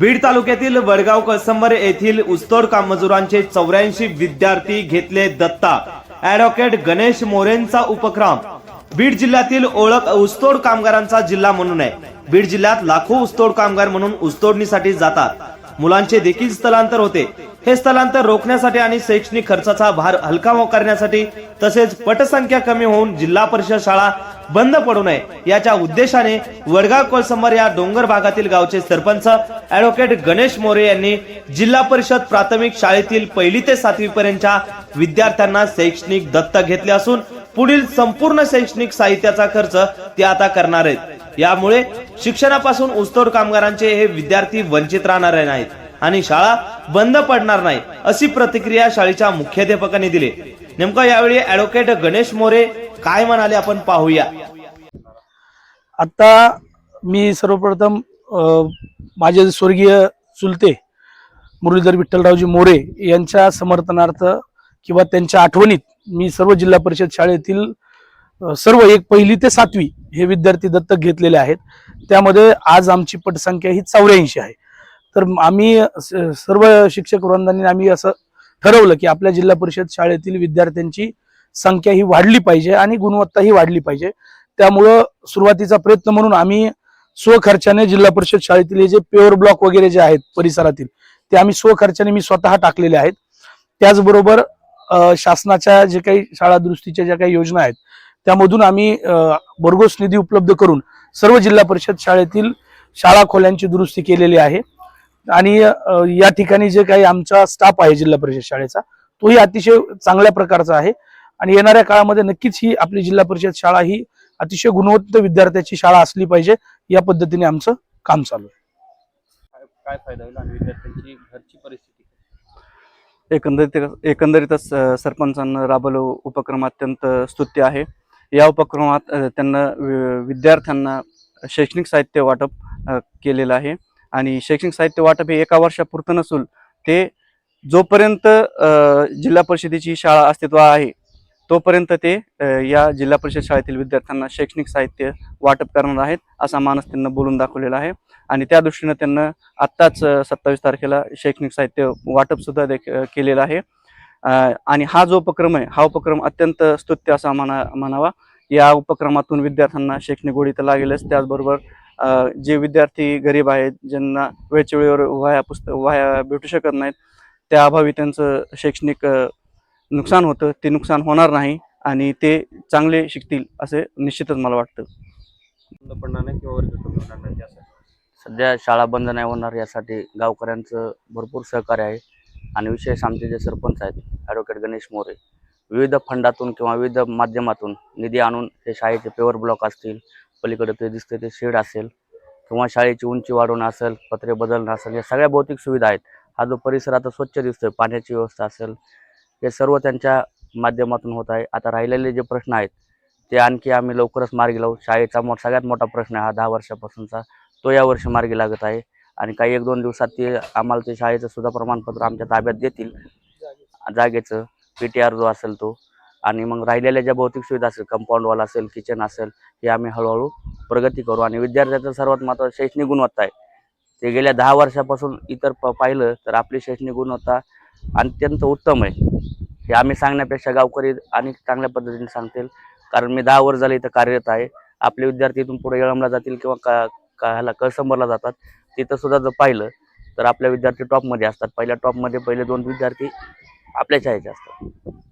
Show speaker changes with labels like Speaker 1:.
Speaker 1: बीड तालुक्यातील वडगाव कसंबर येथील उस्तोड मजुरांचे चौऱ्याऐंशी विद्यार्थी घेतले दत्ता ऍडव्होकेट गणेश मोरेंचा उपक्रम बीड जिल्ह्यातील ओळख उस्तोड कामगारांचा जिल्हा म्हणून आहे बीड जिल्ह्यात लाखो उस्तोड कामगार म्हणून उस्तोडणीसाठी जातात मुलांचे देखील स्थलांतर होते हे स्थलांतर रोखण्यासाठी आणि शैक्षणिक खर्चाचा भार हलका करण्यासाठी तसेच पटसंख्या कमी होऊन जिल्हा परिषद शाळा बंद पडू नये याच्या उद्देशाने वडगाव समोर या डोंगर भागातील गावचे सरपंच ऍडव्होकेट गणेश मोरे यांनी जिल्हा परिषद प्राथमिक शाळेतील पहिली ते सातवी पर्यंतच्या विद्यार्थ्यांना शैक्षणिक दत्तक घेतले असून पुढील संपूर्ण शैक्षणिक साहित्याचा खर्च ते आता करणार आहेत यामुळे शिक्षणापासून उस्तोड कामगारांचे हे विद्यार्थी वंचित राहणार नाहीत आणि शाळा बंद पडणार नाही अशी प्रतिक्रिया शाळेच्या मुख्याध्यापकांनी दिली नेमका यावेळी ऍडव्होकेट गणेश मोरे काय म्हणाले आपण
Speaker 2: पाहूया आता मी सर्वप्रथम माझे स्वर्गीय चुलते मुरलीधर विठ्ठलरावजी मोरे यांच्या समर्थनार्थ किंवा त्यांच्या आठवणीत मी सर्व जिल्हा परिषद शाळेतील सर्व एक पहिली ते सातवी हे विद्यार्थी दत्तक घेतलेले आहेत त्यामध्ये आज आमची पटसंख्या ही चौऱ्याऐंशी आहे तर आम्ही सर्व शिक्षक वृंदांनी आम्ही असं ठरवलं की आपल्या जिल्हा परिषद शाळेतील विद्यार्थ्यांची संख्या ही वाढली पाहिजे आणि गुणवत्ता ही वाढली पाहिजे त्यामुळं सुरुवातीचा प्रयत्न म्हणून आम्ही स्वखर्चाने जिल्हा परिषद शाळेतील जे प्युअर ब्लॉक वगैरे जे आहेत परिसरातील ते आम्ही स्वखर्चाने मी स्वतः टाकलेले आहेत त्याचबरोबर शासनाच्या जे काही शाळा दुरुस्तीच्या ज्या काही योजना आहेत त्यामधून आम्ही भरघोस निधी उपलब्ध करून सर्व जिल्हा परिषद शाळेतील शाळा खोल्यांची दुरुस्ती केलेली आहे आणि या ठिकाणी जे काही आमचा स्टाफ आहे जिल्हा परिषद शाळेचा तोही अतिशय चांगल्या प्रकारचा आहे आणि येणाऱ्या काळामध्ये नक्कीच ही आपली जिल्हा परिषद शाळा ही अतिशय गुणवत्त विद्यार्थ्याची शाळा असली पाहिजे या पद्धतीने आमचं काम चालू आहे काय फायदा विद्यार्थ्यांची घरची परिस्थिती एकंदरीत एकंदरीतच सरपंचांना राबवलं उपक्रम अत्यंत स्तुत्य आहे या उपक्रमात त्यांना विद्यार्थ्यांना शैक्षणिक साहित्य वाटप केलेलं आहे आणि शैक्षणिक साहित्य वाटप हे एका वर्षापुरतं नसून ते जोपर्यंत जिल्हा परिषदेची शाळा अस्तित्व आहे तोपर्यंत ते या जिल्हा परिषद शाळेतील विद्यार्थ्यांना शैक्षणिक साहित्य वाटप करणार आहेत असा मानस त्यांना बोलून दाखवलेला आहे आणि त्या दृष्टीनं त्यांना आत्ताच सत्तावीस तारखेला शैक्षणिक साहित्य वाटपसुद्धा देख केलेलं आहे आणि हा जो उपक्रम आहे हा उपक्रम अत्यंत स्तुत्य असा म्हणा म्हणावा या उपक्रमातून विद्यार्थ्यांना शैक्षणिक गोडी तर लागेलच त्याचबरोबर जे विद्यार्थी गरीब आहेत ज्यांना वेळच्या वेळेवर वाया पुस्तक वाया भेटू शकत नाहीत त्या अभावी त्यांचं शैक्षणिक नुकसान होतं ते नुकसान होणार नाही आणि ते चांगले शिकतील असे निश्चितच मला वाटतं पडणार नाही
Speaker 3: किंवा सध्या शाळा बंद नाही होणार यासाठी गावकऱ्यांचं भरपूर सहकार्य आहे आणि विशेष आमचे जे सरपंच आहेत ॲडव्होकेट गणेश मोरे विविध फंडातून किंवा विविध माध्यमातून निधी आणून ते शाळेचे पेवर ब्लॉक असतील पलीकडे ते दिसते ते शेड असेल किंवा शाळेची उंची वाढवणं असेल पत्रे बदलणं असेल या सगळ्या भौतिक सुविधा आहेत हा जो परिसर आता स्वच्छ दिसतोय पाण्याची व्यवस्था असेल हे सर्व त्यांच्या माध्यमातून होत आहे आता राहिलेले जे प्रश्न आहेत ते आणखी आम्ही लवकरच मार्गी लावू शाळेचा मो सगळ्यात मोठा प्रश्न हा दहा वर्षापासूनचा तो या वर्षी मार्गी लागत आहे आणि काही एक दोन दिवसात ते आम्हाला ते शाळेचं सुद्धा प्रमाणपत्र आमच्या ताब्यात देतील जागेचं पी टी आर जो असेल तो आणि मग राहिलेल्या ज्या भौतिक सुविधा असेल कंपाऊंड असेल किचन असेल हे आम्ही हळूहळू प्रगती करू आणि विद्यार्थ्याचं सर्वात मात्र शैक्षणिक गुणवत्ता आहे ते गेल्या दहा वर्षापासून इतर प पाहिलं तर आपली शैक्षणिक गुणवत्ता अत्यंत उत्तम आहे हे आम्ही सांगण्यापेक्षा गावकरी आणि चांगल्या पद्धतीने सांगतील कारण मी दहा वर्ष झाले इथं कार्यरत आहे आपले विद्यार्थी इथून पुढे येळमला जातील किंवा का का ह्याला कळसंबरला जातात तिथं सुद्धा जर पाहिलं तर आपल्या विद्यार्थी टॉपमध्ये असतात पहिल्या टॉपमध्ये पहिले दोन विद्यार्थी आपल्या शाळेचे असतात